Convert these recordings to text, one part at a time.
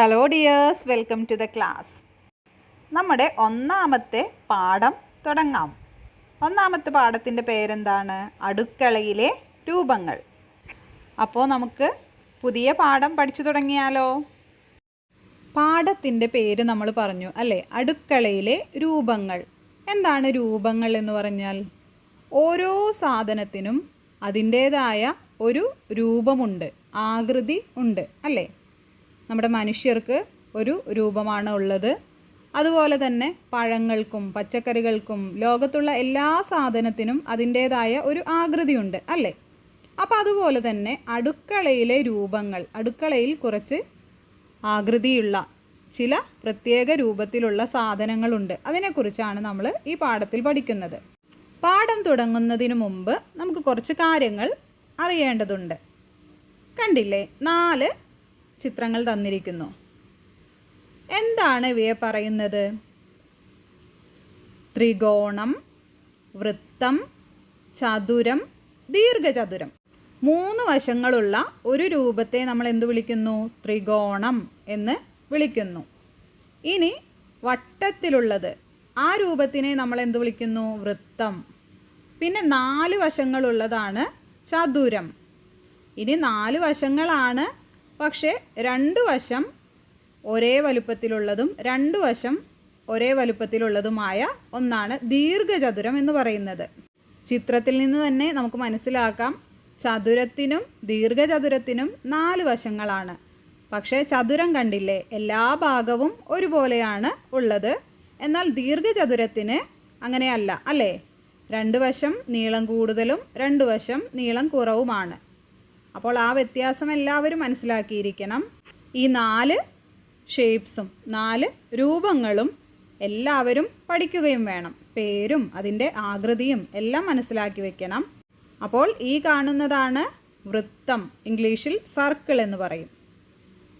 Hello dears welcome to the class നമ്മുടെ ഒന്നാമത്തെ പാഠം തുടങ്ങാം. ഒന്നാമത്തെ പാഠത്തിന്റെ പേരെന്താണ്? അടുക്കളയിലെ രൂപങ്ങൾ. അപ്പോൾ നമുക്ക് പുതിയ പാഠം പഠിച്ചു തുടങ്ങിയാലോ? പാഠത്തിന്റെ പേര് നമ്മൾ പറഞ്ഞു അല്ലേ? അടുക്കളയിലെ രൂപങ്ങൾ. എന്താണ് രൂപങ്ങൾ എന്ന് പറഞ്ഞാൽ? ഓരോ സാധനത്തിനും അതിന്റേതായ ഒരു രൂപമുണ്ട് ആകൃതി ഉണ്ട് അല്ലേ? നമ്മുടെ മനുഷ്യർക്ക് ഒരു രൂപമാണ് ഉള്ളത്. അതുപോലെ തന്നെ പഴങ്ങൾക്കും പച്ചക്കറികൾക്കും ലോകത്തുള്ള എല്ലാ സാധനത്തിനും അതിന്റേതായ ഒരു ആകൃതിയുണ്ട് അല്ലേ? അപ്പോൾ അതുപോലെ തന്നെ അടുക്കളയിലെ രൂപങ്ങൾ അടുക്കളയിൽ കുറച്ച് ആകൃതിയുള്ള ചില പ്രത്യേക രൂപത്തിലുള്ള സാധനങ്ങളുണ്ട്. അതിനെക്കുറിച്ചാണ് നമ്മൾ ഈ പാഠത്തിൽ പഠിക്കുന്നത്. പാഠം തുടങ്ങുന്നതിന് മുമ്പ് നമുക്ക് കുറച്ച് കാര്യങ്ങൾ അറിയേണ്ടതുണ്ട്. കണ്ടില്ലേ? നാല് ചിത്രങ്ങൾ തന്നിരിക്കുന്നു. എന്താണ് ഇവയെ പറയുന്നത്? ത്രികോണം വൃത്തം ചതുരം ദീർഘചതുരം. മൂന്ന് വശങ്ങളുള്ള ഒരു രൂപത്തെ നമ്മൾ എന്തു വിളിക്കുന്നു? ത്രികോണം എന്ന് വിളിക്കുന്നു. ഇനി വട്ടത്തിലുള്ളത് ആ രൂപത്തിനെ നമ്മൾ എന്തു വിളിക്കുന്നു? വൃത്തം. പിന്നെ നാല് വശങ്ങളുള്ളതാണ് ചതുരം. ഇനി നാല് വശങ്ങളാണ് പക്ഷേ രണ്ട് വശം ഒരേ വലുപ്പത്തിലുള്ളതും രണ്ട് വശം ഒരേ വലുപ്പത്തിലുള്ളതുമായ ഒന്നാണ് ദീർഘചതുരം എന്ന് പറയുന്നത്. ചിത്രത്തിൽ നിന്ന് തന്നെ നമുക്ക് മനസ്സിലാക്കാം ചതുരത്തിനും ദീർഘചതുരത്തിനും നാല് വശങ്ങളാണ്. പക്ഷേ ചതുരം കണ്ടില്ലേ എല്ലാ ഭാഗവും ഒരുപോലെയാണ് ഉള്ളത്. എന്നാൽ ദീർഘചതുരത്തിന് അങ്ങനെയല്ല അല്ലേ? രണ്ട് വശം നീളം കൂടുതലും രണ്ട് വശം നീളം കുറവുമാണ്. അപ്പോൾ ആ വ്യത്യാസം എല്ലാവരും മനസ്സിലാക്കിയിരിക്കണം. ഈ നാല് ഷേപ്സും നാല് രൂപങ്ങളും എല്ലാവരും പഠിക്കുകയും വേണം. പേരും അതിന്റെ ആകൃതിയും എല്ലാം മനസ്സിലാക്കി വെക്കണം. അപ്പോൾ ഈ കാണുന്നതാണ് വൃത്തം ഇംഗ്ലീഷിൽ സർക്കിൾ എന്ന് പറയും.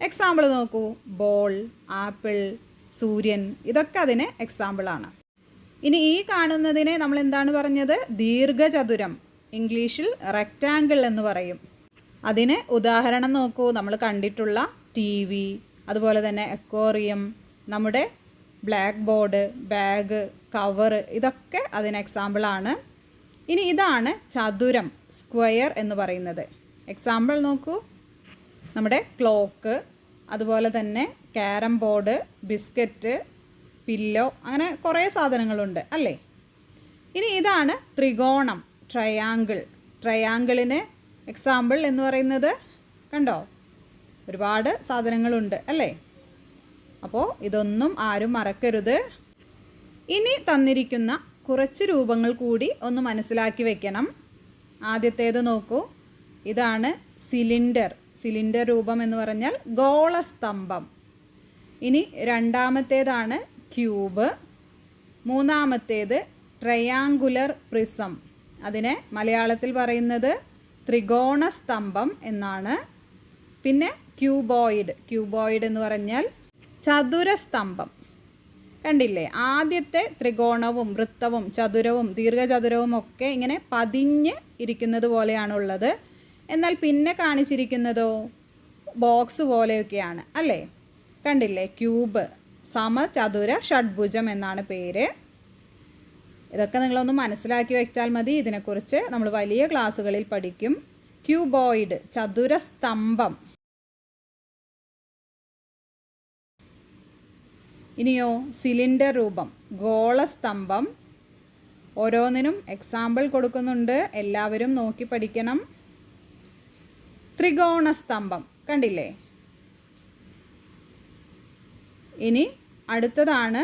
എക്സാമ്പിൾ നോക്കൂ. ബോൾ ആപ്പിൾ സൂര്യൻ ഇതൊക്കെ അതിന് എക്സാമ്പിളാണ് ഇനി ഈ കാണുന്നതിനെ നമ്മൾ എന്താണ് പറഞ്ഞത്? ദീർഘചതുരം ഇംഗ്ലീഷിൽ റെക്റ്റാങ്കിൾ എന്ന് പറയും. അതിന് ഉദാഹരണം നോക്കൂ. നമ്മൾ കണ്ടിട്ടുള്ള ടി വി അതുപോലെ തന്നെ എക്കോറിയം നമ്മുടെ ബ്ലാക്ക് ബോർഡ് ബാഗ് കവർ ഇതൊക്കെ അതിന് എക്സാമ്പിളാണ് ഇനി ഇതാണ് ചതുരം സ്ക്വയർ എന്ന് പറയുന്നത്. എക്സാമ്പിൾ നോക്കൂ. നമ്മുടെ ക്ലോക്ക് അതുപോലെ തന്നെ ക്യാരം ബോർഡ് ബിസ്ക്കറ്റ് പില്ലോ അങ്ങനെ കുറേ സാധനങ്ങളുണ്ട് അല്ലേ? ഇനി ഇതാണ് ത്രികോണം ട്രയാങ്കിൾ ട്രയാങ്കിളിന് എക്സാമ്പിൾ എന്ന് പറയുന്നത് കണ്ടോ? ഒരുപാട് സാധനങ്ങളുണ്ട് അല്ലേ? അപ്പോൾ ഇതൊന്നും ആരും മറക്കരുത്. ഇനി തന്നിരിക്കുന്ന കുറച്ച് രൂപങ്ങൾ കൂടി ഒന്ന് മനസ്സിലാക്കി വെക്കണം. ആദ്യത്തേത് നോക്കൂ. ഇതാണ് സിലിണ്ടർ. സിലിണ്ടർ രൂപം എന്ന് പറഞ്ഞാൽ ഗോളസ്തംഭം. ഇനി രണ്ടാമത്തേതാണ് ക്യൂബ്. മൂന്നാമത്തേത് ട്രയാങ്കുലർ പ്രിസം. അതിനെ മലയാളത്തിൽ പറയുന്നത് ത്രികോണസ്തംഭം എന്നാണ്. പിന്നെ ക്യൂബോയിഡ്. ക്യൂബോയിഡ് എന്ന് പറഞ്ഞാൽ ചതുരസ്തംഭം. കണ്ടില്ലേ? ആദ്യത്തെ ത്രികോണവും വൃത്തവും ചതുരവും ദീർഘചതുരവും ഒക്കെ ഇങ്ങനെ പതിഞ്ഞ് ഇരിക്കുന്നത് പോലെയാണുള്ളത്. എന്നാൽ പിന്നെ കാണിച്ചിരിക്കുന്നതോ? ബോക്സ് പോലെയൊക്കെയാണ്. അല്ലേ? കണ്ടില്ലേ? ക്യൂബ് സമചതുര ഷഡ്ഭുജം എന്നാണ് പേര്. ഇതൊക്കെ നിങ്ങളൊന്ന് മനസ്സിലാക്കി വെച്ചാൽ മതി. ഇതിനെക്കുറിച്ച് നമ്മൾ വലിയ ക്ലാസ്സുകളിൽ പഠിക്കും. ക്യൂബോയിഡ് ചതുരസ്തംഭം. ഇനിയോ സിലിണ്ടർ രൂപം ഗോളസ്തംഭം. ഓരോന്നിനും എക്സാമ്പിൾ കൊടുക്കുന്നുണ്ട്. എല്ലാവരും നോക്കി പഠിക്കണം. ത്രികോണസ്തംഭം കണ്ടില്ലേ? ഇനി അടുത്തതാണ്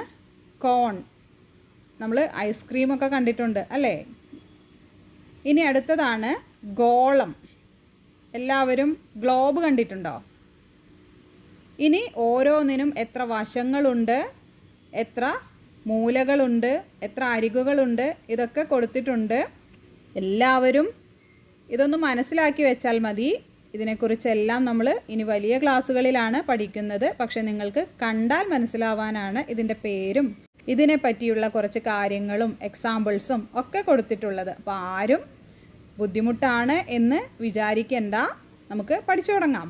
കോൺ. നമ്മൾ ഐസ്ക്രീമൊക്കെ കണ്ടിട്ടുണ്ട് അല്ലേ? ഇനി അടുത്തതാണ് ഗോളം. എല്ലാവരും ഗ്ലോബ് കണ്ടിട്ടുണ്ടോ? ഇനി ഓരോന്നിനും എത്ര വശങ്ങളുണ്ട് എത്ര മൂലകളുണ്ട് എത്ര അരികുകളുണ്ട് ഇതൊക്കെ കൊടുത്തിട്ടുണ്ട്. എല്ലാവരും ഇതൊന്ന് മനസ്സിലാക്കി വെച്ചാൽ മതി. ഇതിനെക്കുറിച്ചെല്ലാം നമ്മൾ ഇനി വലിയ ക്ലാസ്സുകളിലാണ് പഠിക്കുന്നത്. പക്ഷെ നിങ്ങൾക്ക് കണ്ടാൽ മനസ്സിലാവാനാണ് ഇതിന്റെ പേരും. ഇതിനെ പറ്റിയുള്ള കുറച്ച് കാര്യങ്ങളും എക്സാമ്പിൾസും ഒക്കെ കൊടുത്തിട്ടുള്ളത്. അപ്പോൾ ആരും ബുദ്ധിമുട്ടാണ് എന്ന് വിചാരിക്കേണ്ട. നമുക്ക് പഠിച്ചു തുടങ്ങാം.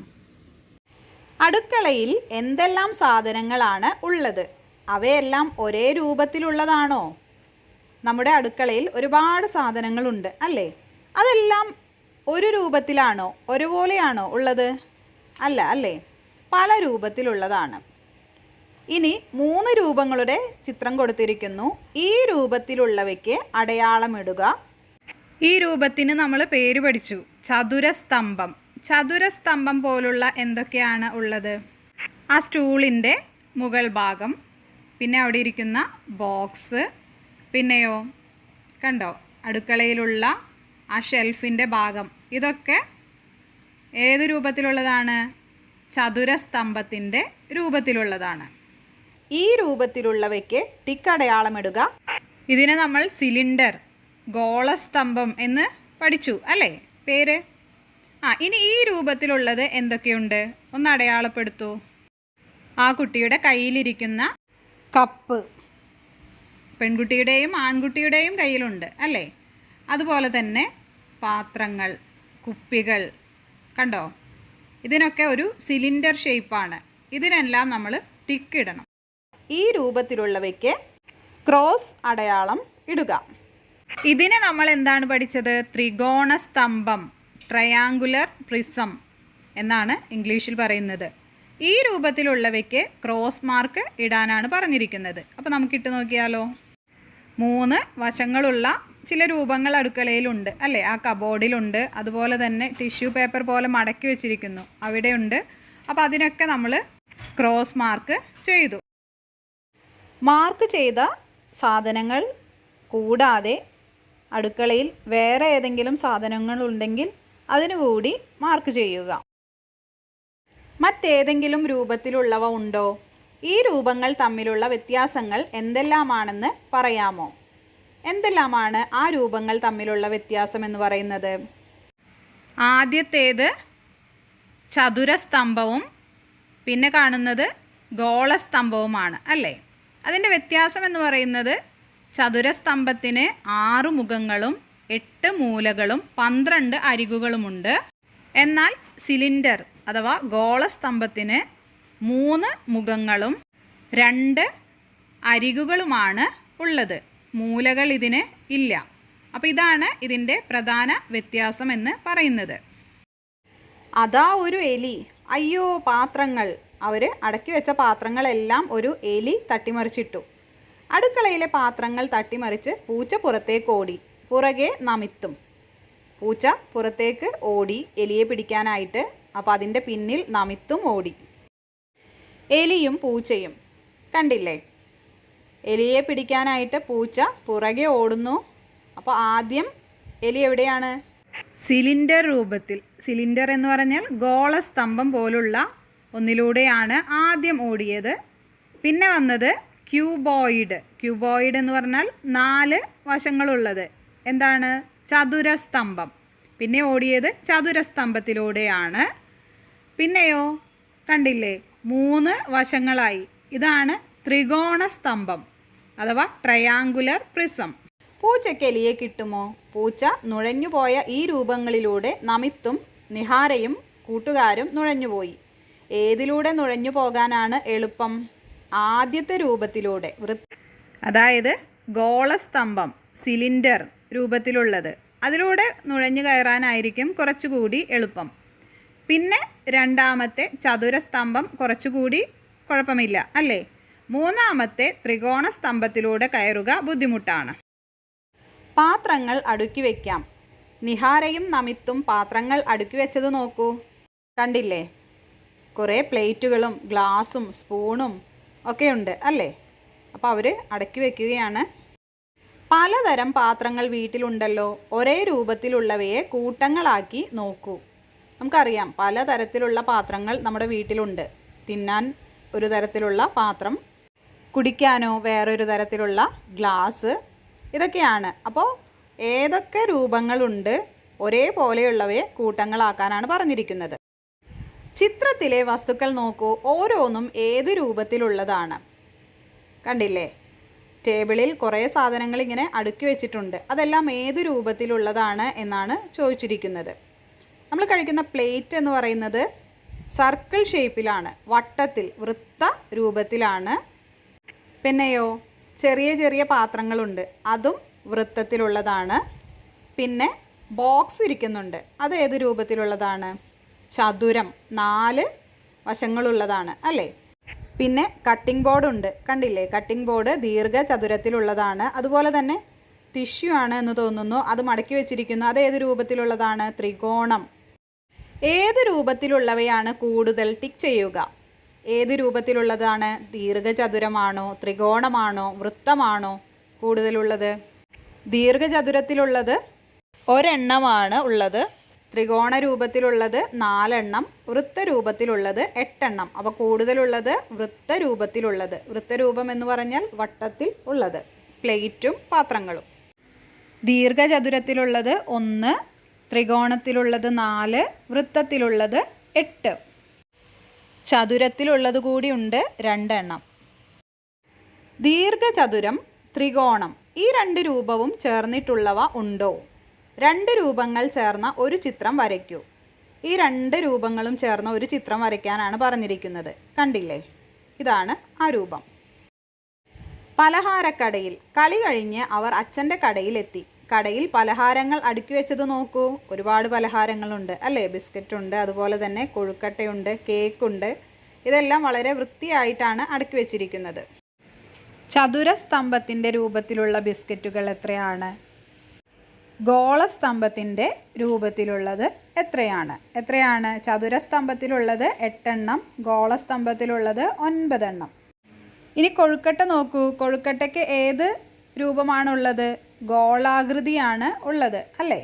അടുക്കളയിൽ എന്തെല്ലാം സാധനങ്ങളാണ് ഉള്ളത്? അവയെല്ലാം ഒരേ രൂപത്തിലുള്ളതാണോ? നമ്മുടെ അടുക്കളയിൽ ഒരുപാട് സാധനങ്ങളുണ്ട് അല്ലേ? അതെല്ലാം ഒരു രൂപത്തിലാണോ? ഒരുപോലെയാണോ ഉള്ളത്? അല്ല അല്ലേ? പല രൂപത്തിലുള്ളതാണ്. ഇനി മൂന്ന് രൂപങ്ങളുടെ ചിത്രം കൊടുത്തിരിക്കുന്നു. ഈ രൂപത്തിലുള്ളവയ്ക്ക് അടയാളമിടുക. ഈ രൂപത്തിന് നമ്മൾ പേര് പഠിച്ചു. ചതുരസ്തംഭം. ചതുരസ്തംഭം പോലുള്ള എന്തൊക്കെയാണ് ഉള്ളത്? ആ സ്റ്റൂളിന്റെ മുകൾ ഭാഗം പിന്നെ അവിടെ ഇരിക്കുന്ന ബോക്സ് പിന്നെയോ കണ്ടോ അടുക്കളയിലുള്ള ആ ഷെൽഫിന്റെ ഭാഗം. ഇതൊക്കെ ഏത് രൂപത്തിലുള്ളതാണ്? ചതുരസ്തംഭത്തിന്റെ രൂപത്തിലുള്ളതാണ്. ഈ രൂപത്തിലുള്ളവയ്ക്ക് ടിക്ക് ഇതിനെ നമ്മൾ സിലിണ്ടർ ഗോളസ്തംഭം എന്ന് പഠിച്ചു അല്ലേ? പേര്? ആ ഇനി ഈ രൂപത്തിലുള്ളത് എന്തൊക്കെയുണ്ട്? ഒന്ന് അടയാളപ്പെടുത്തൂ. ആ കുട്ടിയുടെ കയ്യിലിരിക്കുന്ന കപ്പ്. പെൺകുട്ടിയുടെയും ആൺകുട്ടിയുടെയും കയ്യിലുണ്ട് അല്ലേ? അതുപോലെ തന്നെ പാത്രങ്ങൾ കുപ്പികൾ. കണ്ടോ? ഇതിനൊക്കെ ഒരു സിലിണ്ടർ ഷേപ്പാണ്. ഇതിനെല്ലാം നമ്മൾ ടിക്ക് ഇടണം. ഈ രൂപത്തിലുള്ളവയ്ക്ക് ക്രോസ് അടയാളം ഇടുക. ഇതിനെ നമ്മൾ എന്താണ് പഠിച്ചത്? ത്രികോണ സ്തംഭം ട്രയാങ്കുലർ പ്രിസം എന്നാണ് ഇംഗ്ലീഷിൽ പറയുന്നത്. ഈ രൂപത്തിലുള്ളവയ്ക്ക് ക്രോസ് മാർക്ക് ഇടാനാണ് പറഞ്ഞിരിക്കുന്നത്. അപ്പോൾ നമുക്ക് ഇട്ട് നോക്കിയാലോ? മൂന്ന് വശങ്ങളുള്ള ചില രൂപങ്ങൾ അടുക്കളയിലുണ്ട്. അല്ലേ? ആ കബോർഡിലുണ്ട്. അതുപോലെ തന്നെ ടിഷ്യൂ പേപ്പർ പോലെ മടക്കി വെച്ചിരിക്കുന്നു. അവിടെയുണ്ട്. അപ്പോൾ അതിനൊക്കെ നമ്മൾ ക്രോസ് മാർക്ക് ചെയ്തു. മാർക്ക് ചെയ്ത സാധനങ്ങൾ കൂടാതെ അടുക്കളയിൽ വേറെ ഏതെങ്കിലും സാധനങ്ങൾ ഉണ്ടെങ്കിൽ അതിനു കൂടി മാർക്ക് ചെയ്യുക. മറ്റേതെങ്കിലും രൂപത്തിലുള്ളവ ഉണ്ടോ? ഈ രൂപങ്ങൾ തമ്മിലുള്ള വ്യത്യാസങ്ങൾ എന്തെല്ലാമാണെന്ന് പറയാമോ? എന്തെല്ലാമാണ് ആ രൂപങ്ങൾ തമ്മിലുള്ള വ്യത്യാസം എന്ന് പറയുന്നത്? ആദ്യത്തേത് ചതുരസ്തംഭവും പിന്നെ കാണുന്നത് ഗോളസ്തംഭവുമാണ് അല്ലേ? അതിന്റെ വ്യത്യാസം എന്ന് പറയുന്നത് ചതുരസ്തംഭത്തിന് ആറ് മുഖങ്ങളും എട്ട് മൂലകളും പന്ത്രണ്ട് അരികുകളുമുണ്ട്. എന്നാൽ സിലിണ്ടർ അഥവാ ഗോളസ്തംഭത്തിന് മൂന്ന് മുഖങ്ങളും രണ്ട് അരികുകളുമാണ് ഉള്ളത്. മൂലകൾ ഇതിന് ഇല്ല. അപ്പോൾ ഇതാണ് ഇതിന്റെ പ്രധാന വ്യത്യാസം എന്ന് പറയുന്നത്. അതാ ഒരു എലി. അയ്യോ പാത്രങ്ങൾ. അവർ അടക്കി വെച്ച പാത്രങ്ങളെല്ലാം ഒരു എലി തട്ടിമറിച്ചിട്ടു. അടുക്കളയിലെ പാത്രങ്ങൾ തട്ടിമറിച്ച് പൂച്ച പുറത്തേക്ക് ഓടി പുറകെ നമിത്തും. പൂച്ച പുറത്തേക്ക് ഓടി എലിയെ പിടിക്കാനായിട്ട് അപ്പോൾ അതിന്റെ പിന്നിൽ നമിത്തും ഓടി. എലിയും പൂച്ചയും. കണ്ടില്ലേ? എലിയെ പിടിക്കാനായിട്ട് പൂച്ച പുറകെ ഓടുന്നു. അപ്പോൾ ആദ്യം എലി എവിടെയാണ്? സിലിണ്ടർ രൂപത്തിൽ സിലിണ്ടർ എന്ന് പറഞ്ഞാൽ ഗോളസ്തംഭം പോലുള്ള ഒന്നിലൂടെയാണ് ആദ്യം ഓടിയത്. പിന്നെ വന്നത് ക്യൂബോയിഡ്. ക്യൂബോയിഡ് എന്ന് പറഞ്ഞാൽ നാല് വശങ്ങളുള്ളത്. എന്താണ്? ചതുരസ്തംഭം. പിന്നെ ഓടിയത് ചതുരസ്തംഭത്തിലൂടെയാണ്. പിന്നെയോ കണ്ടില്ലേ? മൂന്ന് വശങ്ങളായി. ഇതാണ് ത്രികോണ സ്തംഭം അഥവാ ട്രയാങ്കുലർ പ്രിസം. പൂച്ചയ്ക്ക് എലിയെ കിട്ടുമോ? പൂച്ച നുഴഞ്ഞുപോയ ഈ രൂപങ്ങളിലൂടെ നമിത്തും നിഹാരയും കൂട്ടുകാരും നുഴഞ്ഞുപോയി. ഏതിലൂടെ നുഴഞ്ഞു പോകാനാണ് എളുപ്പം? ആദ്യത്തെ രൂപത്തിലൂടെ. വൃ അതായത് ഗോളസ്തംഭം സിലിണ്ടർ രൂപത്തിലുള്ളത്. അതിലൂടെ നുഴഞ്ഞു കയറാനായിരിക്കും കുറച്ചുകൂടി എളുപ്പം. പിന്നെ രണ്ടാമത്തെ ചതുരസ്തംഭം കുറച്ചുകൂടി കുഴപ്പമില്ല അല്ലേ? മൂന്നാമത്തെ ത്രികോണ സ്തംഭത്തിലൂടെ കയറുക ബുദ്ധിമുട്ടാണ്. പാത്രങ്ങൾ അടുക്കി വയ്ക്കാം നിഹാരയും നമിത്തും പാത്രങ്ങൾ അടുക്കി വെച്ചത് നോക്കൂ. കണ്ടില്ലേ? കുറേ പ്ലേറ്റുകളും ഗ്ലാസും സ്പൂണും ഒക്കെ ഉണ്ട് അല്ലേ? അപ്പോൾ അവർ അടക്കി വയ്ക്കുകയാണ് പലതരം പാത്രങ്ങൾ വീട്ടിലുണ്ടല്ലോ ഒരേ രൂപത്തിലുള്ളവയെ കൂട്ടങ്ങളാക്കി നോക്കൂ. നമുക്കറിയാം പലതരത്തിലുള്ള പാത്രങ്ങൾ നമ്മുടെ വീട്ടിലുണ്ട്. തിന്നാൻ ഒരു തരത്തിലുള്ള പാത്രം കുടിക്കാനോ വേറൊരു തരത്തിലുള്ള ഗ്ലാസ് ഇതൊക്കെയാണ്. അപ്പോൾ ഏതൊക്കെ രൂപങ്ങളുണ്ട് ഒരേപോലെയുള്ളവയെ കൂട്ടങ്ങളാക്കാനാണ് പറഞ്ഞിരിക്കുന്നത്. ചിത്രത്തിലെ വസ്തുക്കൾ നോക്കൂ. ഓരോന്നും ഏത് രൂപത്തിലുള്ളതാണ്? കണ്ടില്ലേ? ടേബിളിൽ കുറേ സാധനങ്ങൾ ഇങ്ങനെ അടുക്കി വെച്ചിട്ടുണ്ട്. അതെല്ലാം ഏത് രൂപത്തിലുള്ളതാണ് എന്നാണ് ചോദിച്ചിരിക്കുന്നത്. നമ്മൾ കഴിക്കുന്ന പ്ലേറ്റ് എന്ന് പറയുന്നത് സർക്കിൾ ഷേപ്പിലാണ് വട്ടത്തിൽ വൃത്ത രൂപത്തിലാണ്. പിന്നെയോ ചെറിയ ചെറിയ പാത്രങ്ങളുണ്ട് അതും വൃത്തത്തിലുള്ളതാണ്. പിന്നെ ബോക്സ് ഇരിക്കുന്നുണ്ട് അത് ഏത് രൂപത്തിലുള്ളതാണ്? ചതുരം നാല് വശങ്ങളുള്ളതാണ് അല്ലേ? പിന്നെ കട്ടിംഗ് ബോർഡ് ഉണ്ട് കണ്ടില്ലേ? കട്ടിംഗ് ബോർഡ് ദീർഘചതുരത്തിലുള്ളതാണ് അതുപോലെ തന്നെ ടിഷ്യൂ ആണ് എന്ന് തോന്നുന്നു. അത് മടക്കി വെച്ചിരിക്കുന്നു. അത് ഏത് രൂപത്തിലുള്ളതാണ്? ത്രികോണം. ഏത് രൂപത്തിലുള്ളവയാണ് കൂടുതൽ ടിക്ക് ചെയ്യുക? ഏത് രൂപത്തിലുള്ളതാണ്? ദീർഘചതുരമാണോ ത്രികോണമാണോ വൃത്തമാണോ കൂടുതലുള്ളത്? ദീർഘചതുരത്തിലുള്ളത് ഒരെണ്ണമാണ് ഉള്ളത്. ത്രികോണ രൂപത്തിലുള്ളത് നാലെണ്ണം വൃത്ത രൂപത്തിലുള്ളത് എട്ടെണ്ണം. അപ്പോൾ കൂടുതലുള്ളത് വൃത്ത രൂപത്തിലുള്ളത് വൃത്തരൂപം എന്ന് പറഞ്ഞാൽ വട്ടത്തിൽ ഉള്ളത്. പ്ലേറ്റും പാത്രങ്ങളും. ദീർഘചതുരത്തിലുള്ളത് ഒന്ന് ത്രികോണത്തിലുള്ളത് നാല് വൃത്തത്തിലുള്ളത് എട്ട്. ചതുരത്തിലുള്ളത് കൂടിയുണ്ട് രണ്ടെണ്ണം. ദീർഘചതുരം ത്രികോണം ഈ രണ്ട് രൂപവും ചേർന്നിട്ടുള്ളവ ഉണ്ടോ? രണ്ട് രൂപങ്ങൾ ചേർന്ന ഒരു ചിത്രം വരയ്ക്കൂ. ഈ രണ്ട് രൂപങ്ങളും ചേർന്ന ഒരു ചിത്രം വരയ്ക്കാനാണ് പറഞ്ഞിരിക്കുന്നത്. കണ്ടില്ലേ? ഇതാണ് ആ രൂപം. പലഹാരക്കടയിൽ കളി കഴിഞ്ഞ് അവർ അച്ഛന്റെ കടയിലെത്തി. കടയിൽ പലഹാരങ്ങൾ അടുക്കി വെച്ചത് നോക്കൂ. ഒരുപാട് പലഹാരങ്ങളുണ്ട്. അല്ലേ? ബിസ്ക്കറ്റ് ഉണ്ട് അതുപോലെ തന്നെ കൊഴുക്കട്ടയുണ്ട് കേക്കുണ്ട്. ഇതെല്ലാം വളരെ വൃത്തിയായിട്ടാണ് അടുക്കി വെച്ചിരിക്കുന്നത്. ചതുരസ്തംഭത്തിന്റെ രൂപത്തിലുള്ള ബിസ്ക്കറ്റുകൾ എത്രയാണ്? ഗോളസ്തംഭത്തിന്റെ രൂപത്തിലുള്ളത് എത്രയാണ്? എത്രയാണ്? ചതുരസ്തംഭത്തിലുള്ളത് എട്ടെണ്ണം ഗോളസ്തംഭത്തിലുള്ളത് ഒൻപതെണ്ണം. ഇനി കൊഴുക്കട്ട നോക്കൂ. കൊഴുക്കട്ടയ്ക്ക് ഏത് രൂപമാണുള്ളത്? ഗോളാകൃതിയാണ് ഉള്ളത് അല്ലേ?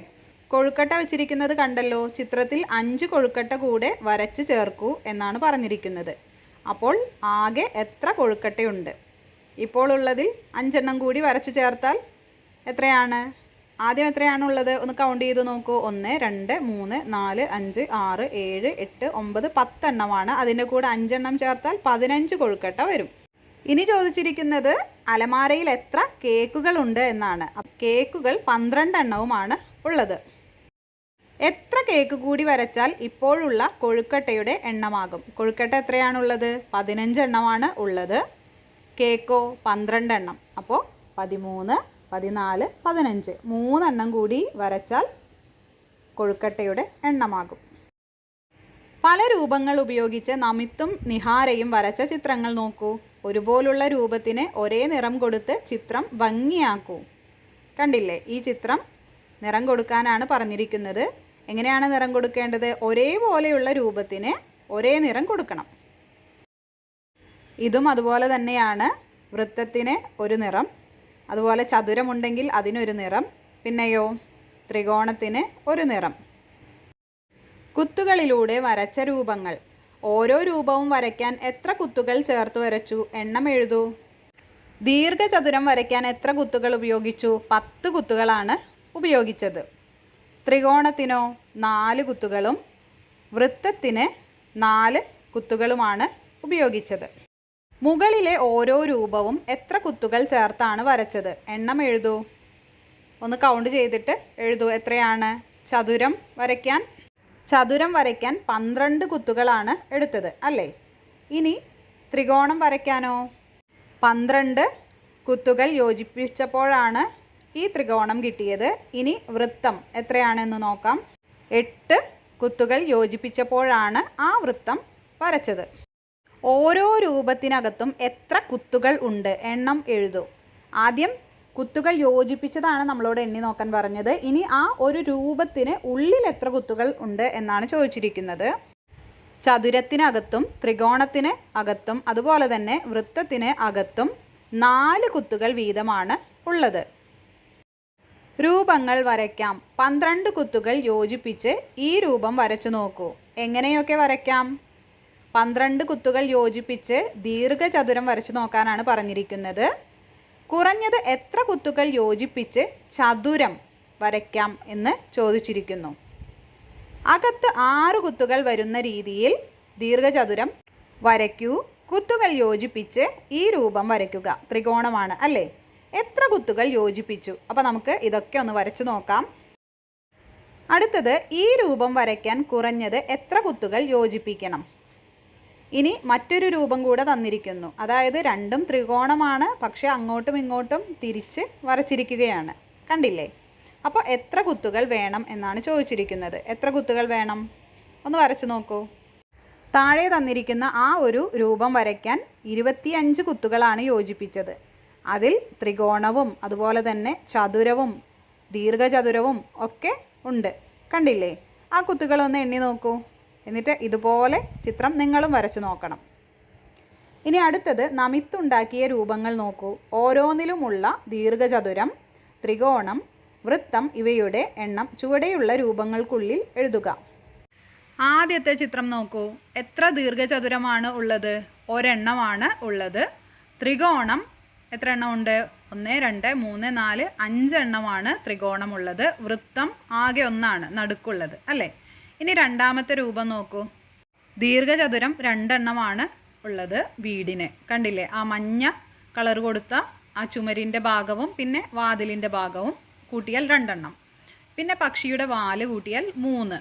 കൊഴുക്കട്ട വെച്ചിരിക്കുന്നത് കണ്ടല്ലോ. ചിത്രത്തിൽ അഞ്ച് കൊഴുക്കട്ട കൂടെ വരച്ച് ചേർക്കൂ എന്നാണ് പറഞ്ഞിരിക്കുന്നത്. അപ്പോൾ ആകെ എത്ര കൊഴുക്കട്ടയുണ്ട്? ഇപ്പോൾ ഉള്ളതിൽ അഞ്ചെണ്ണം കൂടി വരച്ചു ചേർത്താൽ എത്രയാണ്? ആദ്യം എത്രയാണ് ഉള്ളത് ഒന്ന് കൗണ്ട് ചെയ്ത് നോക്കൂ. ഒന്ന് രണ്ട് മൂന്ന് നാല് അഞ്ച് ആറ് ഏഴ് എട്ട് ഒമ്പത് പത്തെണ്ണമാണ്. അതിന്റെ കൂടെ അഞ്ചെണ്ണം ചേർത്താൽ പതിനഞ്ച് കൊഴുക്കട്ട വരും. ഇനി ചോദിച്ചിരിക്കുന്നത് അലമാരയിൽ എത്ര കേക്കുകളുണ്ട് എന്നാണ്. കേക്കുകൾ കേക്കുകൾ പന്ത്രണ്ടെണ്ണവുമാണ് ഉള്ളത്. എത്ര കേക്ക് കൂടി വരച്ചാൽ ഇപ്പോഴുള്ള കൊഴുക്കട്ടയുടെ എണ്ണമാകും? കൊഴുക്കട്ട എത്രയാണുള്ളത്? പതിനഞ്ചെണ്ണമാണ് ഉള്ളത്. കേക്കോ? പന്ത്രണ്ടെണ്ണം. അപ്പോൾ പതിമൂന്ന് പതിനാല് പതിനഞ്ച്. മൂന്നെണ്ണം കൂടി വരച്ചാൽ കൊഴുക്കട്ടയുടെ എണ്ണമാകും. പല രൂപങ്ങൾ ഉപയോഗിച്ച് നമിത്തും നിഹാരയും വരച്ച ചിത്രങ്ങൾ നോക്കൂ. ഒരുപോലുള്ള രൂപത്തിന് ഒരേ നിറം കൊടുത്ത് ചിത്രം ഭംഗിയാക്കൂ. കണ്ടില്ലേ? ഈ ചിത്രം നിറം കൊടുക്കാനാണ് പറഞ്ഞിരിക്കുന്നത്. എങ്ങനെയാണ് നിറം കൊടുക്കേണ്ടത്? ഒരേപോലെയുള്ള രൂപത്തിന് ഒരേ നിറം കൊടുക്കണം. ഇതും അതുപോലെ തന്നെയാണ് വൃത്തത്തിന് ഒരു നിറം അതുപോലെ ചതുരമുണ്ടെങ്കിൽ അതിനൊരു നിറം പിന്നെയോ ത്രികോണത്തിന് ഒരു നിറം. കുത്തുകളിലൂടെ വരച്ച രൂപങ്ങൾ. ഓരോ രൂപവും വരയ്ക്കാൻ എത്ര കുത്തുകൾ ചേർത്ത് വരച്ചു? എണ്ണം എഴുതൂ. ദീർഘചതുരം വരയ്ക്കാൻ എത്ര കുത്തുകൾ ഉപയോഗിച്ചു? പത്ത് കുത്തുകളാണ് ഉപയോഗിച്ചത്. ത്രികോണത്തിനോ നാല് കുത്തുകളും വൃത്തത്തിന് നാല് കുത്തുകളുമാണ് ഉപയോഗിച്ചത്. മുകളിലെ ഓരോ രൂപവും എത്ര കുത്തുകൾ ചേർത്താണ് വരച്ചത്? എണ്ണം എഴുതൂ. ഒന്ന് കൗണ്ട് ചെയ്തിട്ട് എഴുതൂ. എത്രയാണ്? ചതുരം വരയ്ക്കാൻ ചതുരം വരയ്ക്കാൻ പന്ത്രണ്ട് കുത്തുകളാണ് എടുത്തത് അല്ലേ? ഇനി ത്രികോണം വരയ്ക്കാനോ? പന്ത്രണ്ട് കുത്തുകൾ യോജിപ്പിച്ചപ്പോഴാണ് ഈ ത്രികോണം കിട്ടിയത്. ഇനി വൃത്തം എത്രയാണെന്ന് നോക്കാം. എട്ട് കുത്തുകൾ യോജിപ്പിച്ചപ്പോഴാണ് ആ വൃത്തം വരച്ചത്. ഓരോ രൂപത്തിനകത്തും എത്ര കുത്തുകൾ ഉണ്ട്? എണ്ണം എഴുതൂ. ആദ്യം കുത്തുകൾ യോജിപ്പിച്ചതാണ് നമ്മളോട് എണ്ണി നോക്കാൻ പറഞ്ഞത്. ഇനി ആ ഒരു രൂപത്തിന് ഉള്ളിൽ എത്ര കുത്തുകൾ ഉണ്ട് എന്നാണ് ചോദിച്ചിരിക്കുന്നത്. ചതുരത്തിനകത്തും ത്രികോണത്തിന് അകത്തും അതുപോലെ തന്നെ വൃത്തത്തിന് അകത്തും നാല് കുത്തുകൾ വീതമാണ് ഉള്ളത്. രൂപങ്ങൾ വരയ്ക്കാം. പന്ത്രണ്ട് കുത്തുകൾ യോജിപ്പിച്ച് ഈ രൂപം വരച്ചു നോക്കൂ. എങ്ങനെയൊക്കെ വരയ്ക്കാം? പന്ത്രണ്ട് കുത്തുകൾ യോജിപ്പിച്ച് ദീർഘചതുരം വരച്ചു നോക്കാനാണ് പറഞ്ഞിരിക്കുന്നത്. കുറഞ്ഞത് എത്ര കുത്തുകൾ യോജിപ്പിച്ച് ചതുരം വരയ്ക്കാം എന്ന് ചോദിച്ചിരിക്കുന്നു. അകത്ത് ആറ് കുത്തുകൾ വരുന്ന രീതിയിൽ ദീർഘചതുരം വരയ്ക്കൂ. കുത്തുകൾ യോജിപ്പിച്ച് ഈ രൂപം വരയ്ക്കുക. ത്രികോണമാണ് അല്ലേ? എത്ര കുത്തുകൾ യോജിപ്പിച്ചു? അപ്പോൾ നമുക്ക് ഇതൊക്കെ ഒന്ന് വരച്ചു നോക്കാം. അടുത്തത് ഈ രൂപം വരയ്ക്കാൻ കുറഞ്ഞത് എത്ര കുത്തുകൾ യോജിപ്പിക്കണം? ഇനി മറ്റൊരു രൂപം കൂടെ തന്നിരിക്കുന്നു. അതായത് രണ്ടും ത്രികോണമാണ്. പക്ഷെ അങ്ങോട്ടും ഇങ്ങോട്ടും തിരിച്ച് വരച്ചിരിക്കുകയാണ്. കണ്ടില്ലേ? അപ്പോൾ എത്ര കുത്തുകൾ വേണം എന്നാണ് ചോദിച്ചിരിക്കുന്നത്. എത്ര കുത്തുകൾ വേണം? ഒന്ന് വരച്ചു നോക്കൂ. താഴെ തന്നിരിക്കുന്ന ആ ഒരു രൂപം വരയ്ക്കാൻ ഇരുപത്തിയഞ്ച് കുത്തുകളാണ് യോജിപ്പിച്ചത്. അതിൽ ത്രികോണവും അതുപോലെ തന്നെ ചതുരവും ദീർഘചതുരവും ഒക്കെ ഉണ്ട്. കണ്ടില്ലേ? ആ കുത്തുകളൊന്ന് എണ്ണി നോക്കൂ. എന്നിട്ട് ഇതുപോലെ ചിത്രം നിങ്ങളും വരച്ചു നോക്കണം. ഇനി അടുത്തത് നമിത്തുണ്ടാക്കിയ രൂപങ്ങൾ നോക്കൂ. ഓരോന്നിലുമുള്ള ദീർഘചതുരം ത്രികോണം വൃത്തം ഇവയുടെ എണ്ണം ചുവടെയുള്ള രൂപങ്ങൾക്കുള്ളിൽ എഴുതുക. ആദ്യത്തെ ചിത്രം നോക്കൂ. എത്ര ദീർഘചതുരമാണ് ഉള്ളത്? ഒരെണ്ണമാണ് ഉള്ളത്. ത്രികോണം എത്ര എണ്ണമുണ്ട് ഒന്ന് രണ്ട് മൂന്ന് നാല് അഞ്ചെണ്ണമാണ് ത്രികോണമുള്ളത് വൃത്തം ആകെ ഒന്നാണ് നടുക്കുള്ളത്. അല്ലേ? ഇനി രണ്ടാമത്തെ രൂപം നോക്കൂ. ദീർഘചതുരം രണ്ടെണ്ണമാണ് ഉള്ളത് വീടിന്. കണ്ടില്ലേ? ആ മഞ്ഞ കളർ കൊടുത്ത ആ ചുമരിന്റെ ഭാഗവും പിന്നെ വാതിലിന്റെ ഭാഗവും കൂട്ടിയാൽ രണ്ടെണ്ണം. പിന്നെ പക്ഷിയുടെ വാൽ കൂട്ടിയാൽ മൂന്ന്.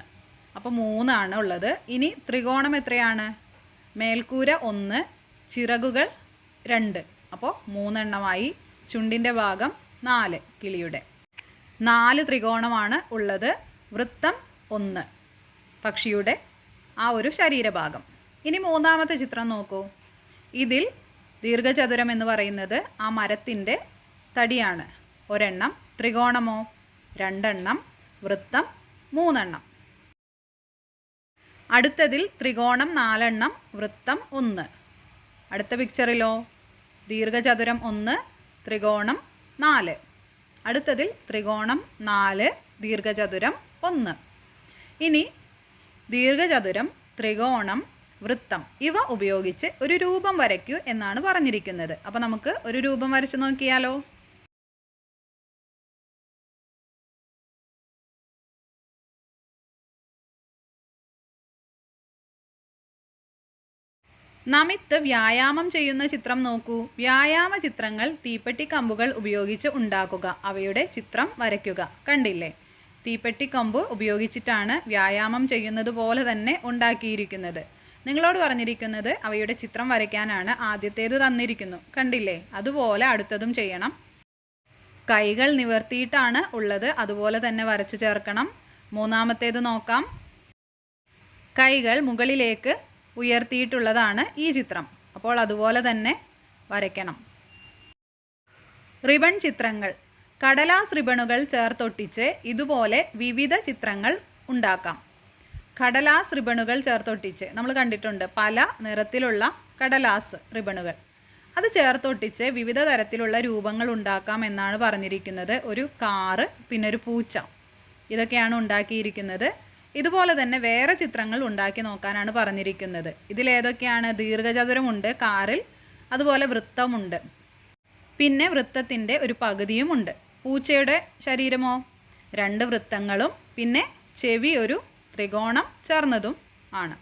അപ്പോൾ മൂന്നാണ് ഉള്ളത്. ഇനി ത്രികോണം എത്രയാണ്? മേൽക്കൂര ഒന്ന് ചിറകുകൾ രണ്ട്. അപ്പോൾ മൂന്നെണ്ണമായി. ചുണ്ടിന്റെ ഭാഗം നാല് കിളിയുടെ. നാല് ത്രികോണമാണ് ഉള്ളത്. വൃത്തം ഒന്ന്. പക്ഷിയുടെ ആ ഒരു ശരീരഭാഗം. ഇനി മൂന്നാമത്തെ ചിത്രം നോക്കൂ. ഇതിൽ ദീർഘചതുരം എന്ന് പറയുന്നത് ആ മരത്തിന്റെ തടിയാണ്. ഒരെണ്ണം ത്രികോണമോ രണ്ടെണ്ണം വൃത്തം മൂന്നെണ്ണം. അടുത്തതിൽ ത്രികോണം നാലെണ്ണം വൃത്തം ഒന്ന്. അടുത്ത പിക്ചറിലോ ദീർഘചതുരം ഒന്ന് ത്രികോണം നാല്. അടുത്തതിൽ ത്രികോണം നാല് ദീർഘചതുരം ഒന്ന്. ഇനി ദീർഘചതുരം ത്രികോണം വൃത്തം ഇവ ഉപയോഗിച്ച് ഒരു രൂപം വരയ്ക്കൂ എന്നാണ് പറഞ്ഞിരിക്കുന്നത്. അപ്പോൾ നമുക്ക് ഒരു രൂപം വരച്ചു നോക്കിയാലോ? നമിത്ത് വ്യായാമം ചെയ്യുന്ന ചിത്രം നോക്കൂ. വ്യായാമ ചിത്രങ്ങൾ തീപ്പെട്ടി കമ്പുകൾ ഉപയോഗിച്ച് ഉണ്ടാക്കുക. അവയുടെ ചിത്രം വരയ്ക്കുക. കണ്ടില്ലേ? തീപ്പെട്ടി കമ്പ് ഉപയോഗിച്ചിട്ടാണ് വ്യായാമം ചെയ്യുന്നത് പോലെ തന്നെ ഉണ്ടാക്കിയിരിക്കുന്നത്. നിങ്ങളോട് പറഞ്ഞിരിക്കുന്നത് അവയുടെ ചിത്രം വരയ്ക്കാനാണ് ആദ്യത്തേത് തന്നിരിക്കുന്നു. കണ്ടില്ലേ? അതുപോലെ അടുത്തതും ചെയ്യണം. കൈകൾ നിവർത്തിയിട്ടാണ് ഉള്ളത്. അതുപോലെ തന്നെ വരച്ചു ചേർക്കണം. മൂന്നാമത്തേത് നോക്കാം. കൈകൾ മുകളിലേക്ക് ഉയർത്തിയിട്ടുള്ളതാണ് ഈ ചിത്രം. അപ്പോൾ അതുപോലെ തന്നെ വരയ്ക്കണം. റിബൺ ചിത്രങ്ങൾ. കടലാസ് റിബണുകൾ ചേർത്തൊട്ടിച്ച് ഇതുപോലെ വിവിധ ചിത്രങ്ങൾ ഉണ്ടാക്കാം. കടലാസ് റിബണുകൾ ചേർത്തൊട്ടിച്ച് നമ്മൾ കണ്ടിട്ടുണ്ട് പല നിറത്തിലുള്ള കടലാസ് റിബണുകൾ. അത് ചേർത്തൊട്ടിച്ച് വിവിധ തരത്തിലുള്ള രൂപങ്ങൾ ഉണ്ടാക്കാം എന്നാണ് പറഞ്ഞിരിക്കുന്നത്. ഒരു കാറ് പിന്നെ ഒരു പൂച്ച ഇതൊക്കെയാണ് ഉണ്ടാക്കിയിരിക്കുന്നത്. ഇതുപോലെ തന്നെ വേറെ ചിത്രങ്ങൾ ഉണ്ടാക്കി നോക്കാനാണ് പറഞ്ഞിരിക്കുന്നത്. ഇതിലേതൊക്കെയാണ് ദീർഘചതുരമുണ്ട് കാറിൽ. അതുപോലെ വൃത്തമുണ്ട് പിന്നെ വൃത്തത്തിന്റെ ഒരു പകുതിയുമുണ്ട് പൂച്ചയുടെ ശരീരമോ? രണ്ട് വൃത്തങ്ങളും പിന്നെ ചെവി ഒരു ത്രികോണം ചേർന്നതും ആണ്.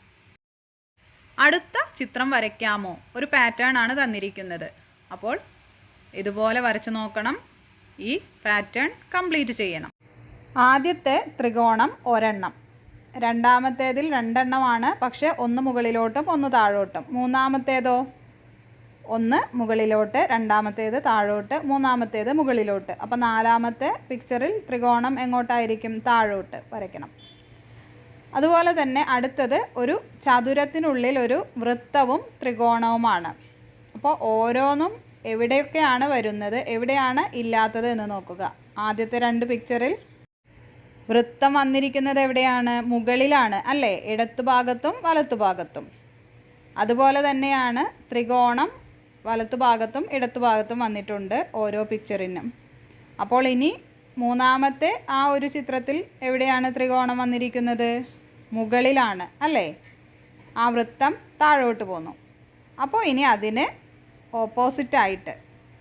അടുത്ത ചിത്രം വരയ്ക്കാമോ? ഒരു പാറ്റേൺ ആണ് തന്നിരിക്കുന്നത്. അപ്പോൾ ഇതുപോലെ വരച്ചു നോക്കണം. ഈ പാറ്റേൺ കംപ്ലീറ്റ് ചെയ്യണം. ആദ്യത്തെ ത്രികോണം ഒരെണ്ണം. രണ്ടാമത്തേതിൽ രണ്ടെണ്ണമാണ്. പക്ഷേ ഒന്ന് മുകളിലോട്ടും ഒന്ന് താഴോട്ടും. മൂന്നാമത്തേതോ? ഒന്ന് മുകളിലോട്ട് രണ്ടാമത്തേത് താഴോട്ട് മൂന്നാമത്തേത് മുകളിലോട്ട്. അപ്പോൾ നാലാമത്തെ പിക്ചറിൽ ത്രികോണം എങ്ങോട്ടായിരിക്കും? താഴോട്ട് വരയ്ക്കണം. അതുപോലെ തന്നെ അടുത്തത് ഒരു ചതുരത്തിനുള്ളിൽ ഒരു വൃത്തവും ത്രികോണവുമാണ്. അപ്പോൾ ഓരോന്നും എവിടെയൊക്കെയാണ് വരുന്നത്? എവിടെയാണ് ഇല്ലാത്തത് എന്ന് നോക്കുക. ആദ്യത്തെ രണ്ട് പിക്ചറിൽ വൃത്തം വന്നിരിക്കുന്നത് എവിടെയാണ്? മുകളിലാണ് അല്ലേ? ഇടത്തുഭാഗത്തും വലത്തുഭാഗത്തും. വലത്തു ഭാഗത്തും അതുപോലെ തന്നെയാണ് ത്രികോണം വലത്തു ഭാഗത്തും ഇടത്തു ഭാഗത്തും വന്നിട്ടുണ്ട് ഓരോ പിക്ചറിനും അപ്പോൾ ഇനി മൂന്നാമത്തെ ആ ഒരു ചിത്രത്തിൽ എവിടെയാണ് ത്രികോണം വന്നിരിക്കുന്നത്? മുകളിലാണ് അല്ലേ? ആ വൃത്തം താഴോട്ട് പോന്നു. അപ്പോൾ ഇനി അതിന് ഓപ്പോസിറ്റായിട്ട്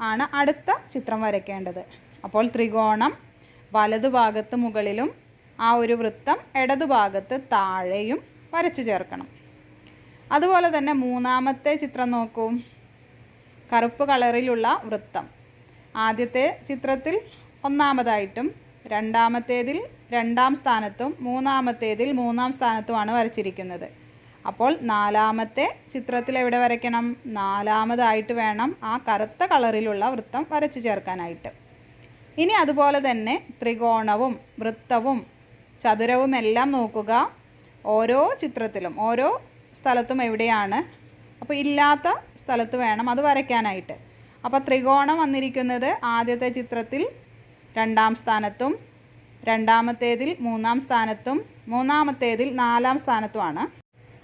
ആണ് അടുത്ത ചിത്രം വരയ്ക്കേണ്ടത്. അപ്പോൾ ത്രികോണം വലതുഭാഗത്ത് മുകളിലും ആ ഒരു വൃത്തം ഇടതുഭാഗത്ത് താഴെയും വരച്ചു ചേർക്കണം. അതുപോലെ തന്നെ മൂന്നാമത്തെ ചിത്രം നോക്കൂ. കറുപ്പ് കളറിലുള്ള വൃത്തം. ആദ്യത്തെ ചിത്രത്തിൽ ഒന്നാമതായിട്ടും രണ്ടാമത്തേതിൽ രണ്ടാം സ്ഥാനത്തും മൂന്നാമത്തേതിൽ മൂന്നാം സ്ഥാനത്തുമാണ് വരച്ചിരിക്കുന്നത്. അപ്പോൾ നാലാമത്തെ ചിത്രത്തിൽ എവിടെ വരയ്ക്കണം? നാലാമതായിട്ട് വേണം ആ കറുത്ത കളറിലുള്ള വൃത്തം വരച്ചു ചേർക്കാനായിട്ട്. ഇനി അതുപോലെ തന്നെ ത്രികോണവും വൃത്തവും ചതുരവും എല്ലാം നോക്കുക. ഓരോ ചിത്രത്തിലും ഓരോ സ്ഥലത്തും എവിടെയാണ്? അപ്പോൾ ഇല്ലാത്ത സ്ഥലത്ത് വേണം അത് വരയ്ക്കാനായിട്ട്. അപ്പോൾ ത്രികോണം വന്നിരിക്കുന്നത് ആദ്യത്തെ ചിത്രത്തിൽ രണ്ടാം സ്ഥാനത്തും രണ്ടാമത്തേതിൽ മൂന്നാം സ്ഥാനത്തും മൂന്നാമത്തേതിൽ നാലാം സ്ഥാനത്തുമാണ്.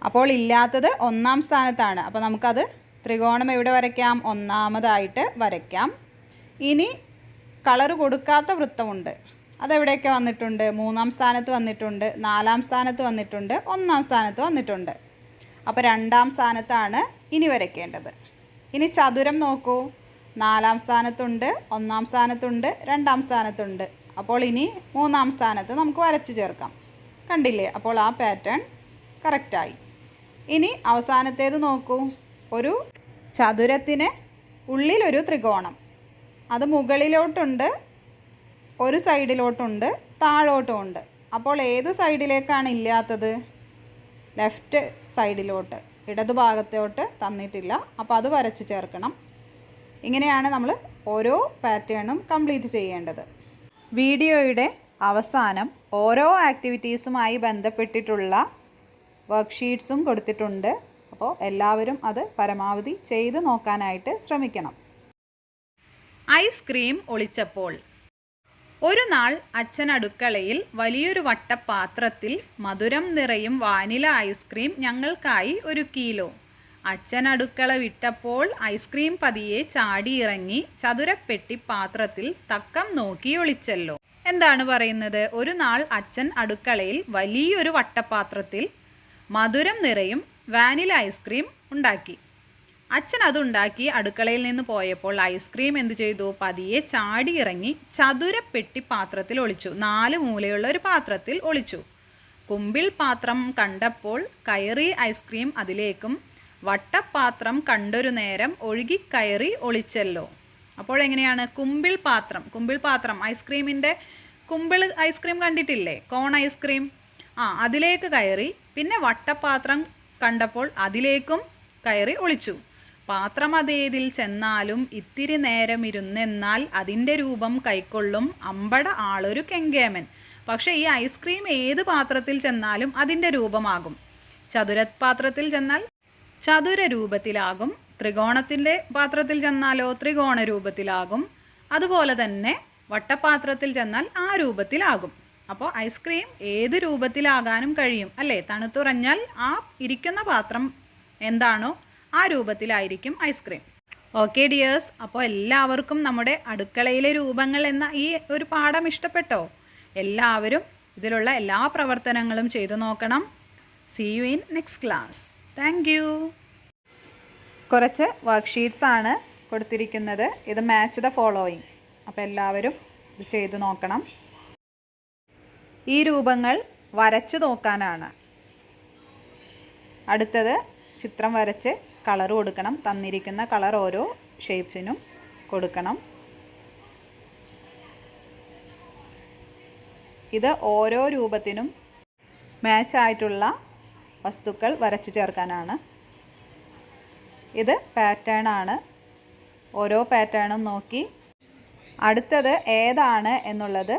അപ്പോൾ ഇല്ലാത്തത് ഒന്നാം സ്ഥാനത്താണ്. അപ്പോൾ നമുക്കത് ത്രികോണം എവിടെ വരയ്ക്കാം? ഒന്നാമതായിട്ട് വരയ്ക്കാം. ഇനി കളർ കൊടുക്കാത്ത വൃത്തമുണ്ട്. അതെവിടെയൊക്കെ വന്നിട്ടുണ്ട്? മൂന്നാം സ്ഥാനത്ത് വന്നിട്ടുണ്ട് നാലാം സ്ഥാനത്ത് വന്നിട്ടുണ്ട് ഒന്നാം സ്ഥാനത്ത് വന്നിട്ടുണ്ട്. അപ്പോൾ രണ്ടാം സ്ഥാനത്താണ് ഇനി വരയ്ക്കേണ്ടത്. ഇനി ചതുരം നോക്കൂ. നാലാം സ്ഥാനത്തുണ്ട് ഒന്നാം സ്ഥാനത്തുണ്ട് രണ്ടാം സ്ഥാനത്തുണ്ട്. അപ്പോൾ ഇനി മൂന്നാം സ്ഥാനത്ത് നമുക്ക് വരച്ചു ചേർക്കാം. കണ്ടില്ലേ? അപ്പോൾ ആ പാറ്റേൺ കറക്റ്റായി ഇനി അവസാനത്തേത് നോക്കൂ. ഒരു ചതുരത്തിന് ഉള്ളിലൊരു ത്രികോണം. അത് മുകളിലോട്ടുണ്ട് ഒരു സൈഡിലോട്ടുണ്ട് താഴോട്ടുമുണ്ട്. അപ്പോൾ ഏത് സൈഡിലേക്കാണ് ഇല്ലാത്തത്? ലെഫ്റ്റ് സൈഡിലോട്ട്. ഇടതുഭാഗത്തോട്ട് തന്നിട്ടില്ല. അപ്പോൾ അത് വരച്ച് ചേർക്കണം. ഇങ്ങനെയാണ് നമ്മൾ ഓരോ പാറ്റേണും കംപ്ലീറ്റ് ചെയ്യേണ്ടത്. വീഡിയോയുടെ അവസാനം ഓരോ ആക്ടിവിറ്റീസുമായി ബന്ധപ്പെട്ടിട്ടുള്ള വർക്ക്ഷീറ്റ്സും കൊടുത്തിട്ടുണ്ട്. അപ്പോൾ എല്ലാവരും അത് പരമാവധി ചെയ്ത് നോക്കാനായിട്ട് ശ്രമിക്കണം. ഐസ്ക്രീം ഒളിച്ചപ്പോൾ ഒരു നാൾ അച്ഛൻ അടുക്കളയിൽ വലിയൊരു വട്ടപാത്രത്തിൽ മധുരം നിറയും വാനില ഐസ്ക്രീം ഞങ്ങൾക്കായി ഒരുക്കിയില്ലോ അച്ഛൻ അടുക്കള വിട്ടപ്പോൾ ഐസ്ക്രീം പതിയെ ചാടിയിറങ്ങി ചതുരപ്പെട്ടി പാത്രത്തിൽ തക്കം നോക്കി ഒളിച്ചല്ലോ. എന്താണ് പറയുന്നത്? ഒരു നാൾ അച്ഛൻ അടുക്കളയിൽ വലിയൊരു വട്ടപാത്രത്തിൽ മധുരം നിറയും വാനില ഐസ്ക്രീം ഉണ്ടാക്കി. അച്ഛൻ അതുണ്ടാക്കി അടുക്കളയിൽ നിന്ന് പോയപ്പോൾ ഐസ്ക്രീം എന്തു ചെയ്തു? പതിയെ ചാടിയിറങ്ങി ചതുരപ്പെട്ടി പാത്രത്തിൽ ഒളിച്ചു. നാല് മൂലയുള്ള ഒരു പാത്രത്തിൽ ഒളിച്ചു. കുമ്പിൾ പാത്രം കണ്ടപ്പോൾ കയറി ഐസ്ക്രീം അതിലേക്കും വട്ടപ്പാത്രം കണ്ടൊരു നേരം ഒഴുകി കയറി ഒളിച്ചല്ലോ. അപ്പോൾ എങ്ങനെയാണ്? കുമ്പിൾ പാത്രം. കുമ്പിൾ പാത്രം. ഐസ്ക്രീമിന്റെ കുമ്പിൾ ഐസ്ക്രീം കണ്ടിട്ടില്ലേ? കോൺ ഐസ്ക്രീം ആ അതിലേക്ക് കയറി. പിന്നെ വട്ടപ്പാത്രം കണ്ടപ്പോൾ അതിലേക്കും കയറി ഒളിച്ചു. പാത്രം അതേതിൽ ചെന്നാലും ഇത്തിരി നേരം ഇരുന്നെന്നാൽ അതിന്റെ രൂപം കൈക്കൊള്ളും അമ്പട ആളൊരു കെങ്കേമൻ. പക്ഷേ ഈ ഐസ്ക്രീം ഏത് പാത്രത്തിൽ ചെന്നാലും അതിന്റെ രൂപമാകും. ചതുരപാത്രത്തിൽ ചെന്നാൽ ചതുര രൂപത്തിലാകും. ത്രികോണത്തിന്റെ പാത്രത്തിൽ ചെന്നാലോ ത്രികോണ രൂപത്തിലാകും. അതുപോലെ തന്നെ വട്ടപാത്രത്തിൽ ചെന്നാൽ ആ രൂപത്തിലാകും. അപ്പോൾ ഐസ്ക്രീം ഏത് രൂപത്തിലാകാനും കഴിയും. അല്ലേ? തണുത്തുറഞ്ഞാൽ ആ ഇരിക്കുന്ന പാത്രം എന്താണോ ആ രൂപത്തിലായിരിക്കും ഐസ്ക്രീം. ഓക്കെ ഡിയേഴ്സ് അപ്പോൾ എല്ലാവർക്കും നമ്മുടെ അടുക്കളയിലെ രൂപങ്ങൾ എന്ന ഈ ഒരു പാഠം ഇഷ്ടപ്പെട്ടോ? എല്ലാവരും ഇതിലുള്ള എല്ലാ പ്രവർത്തനങ്ങളും ചെയ്തു നോക്കണം. See you in next class thank you കുറച്ച് വർക്ക്ഷീറ്റ്സ് ആണ് കൊടുത്തിരിക്കുന്നത്. ഇത് മാച്ച് ദ ഫോളോയിങ് അപ്പോൾ എല്ലാവരും ഇത് ചെയ്തു നോക്കണം. ഈ രൂപങ്ങൾ വരച്ചു നോക്കാനാണ്. അടുത്തത് ചിത്രം വരച്ച് കളർ കൊടുക്കണം. തന്നിരിക്കുന്ന കളർ ഓരോ ഷേപ്സിനും കൊടുക്കണം. ഇത് ഓരോ രൂപത്തിനും മാച്ച് ആയിട്ടുള്ള വസ്തുക്കൾ വരച്ചു ചേർക്കാനാണ്. ഇത് പാറ്റേൺ ആണ്. ഓരോ പാറ്റേണും നോക്കി. അടുത്തത് ഏതാണ് എന്നുള്ളത്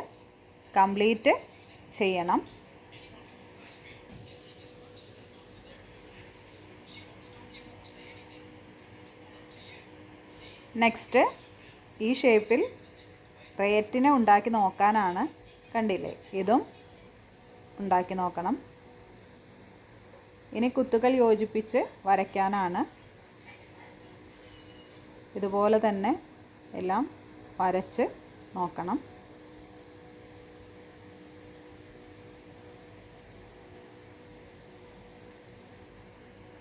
കംപ്ലീറ്റ് ചെയ്യണം. നെക്സ്റ്റ് ഈ ഷേപ്പിൽ റേറ്റിനെ ഉണ്ടാക്കി നോക്കാനാണ് കണ്ടില്ലേ? ഇതും ഉണ്ടാക്കി നോക്കണം. ഇനി കുത്തുകൾ യോജിപ്പിച്ച് വരയ്ക്കാനാണ്. ഇതുപോലെ തന്നെ എല്ലാം വരച്ച് നോക്കണം.